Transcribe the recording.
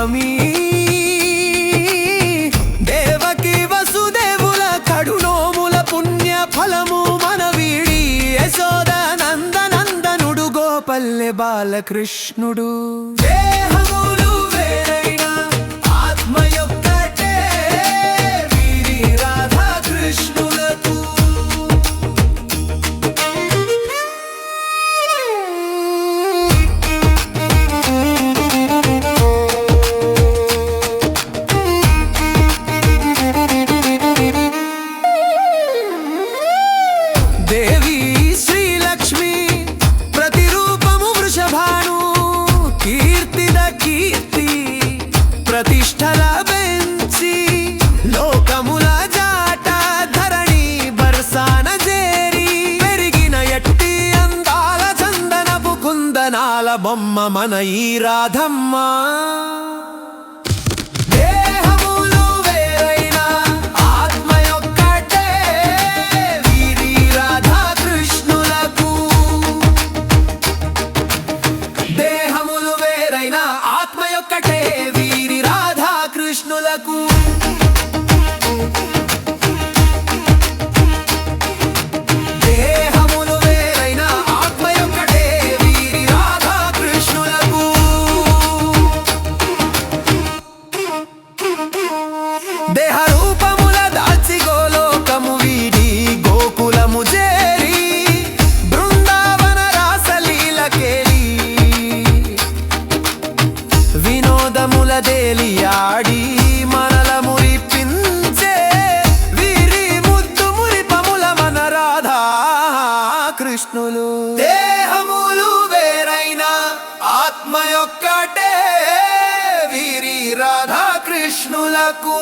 రూపమీ దేవకి వసుదేవుల కడునోముల పుణ్య ఫలము మనవీడి యశోద నందనందనుడు గోపల్లె బాలకృష్ణుడు. ప్రతిష్టల బెంచి లోకముల జాట ధరణి బర్సాన జేరి. పెరిగిన ఎట్టి అందాల చందనపు కుందనాల బొమ్మ మన ఈ రాధమ్మ. దేహములు వేరైనా ఆత్మ యొక్కటే దేలియాడి మనల మురిపించే వీరి ముద్దు మురిపముల మన రాధా కృష్ణులు. దేహములు వేరైన ఆత్మ యొక్కటే వీరి రాధా కృష్ణులకు.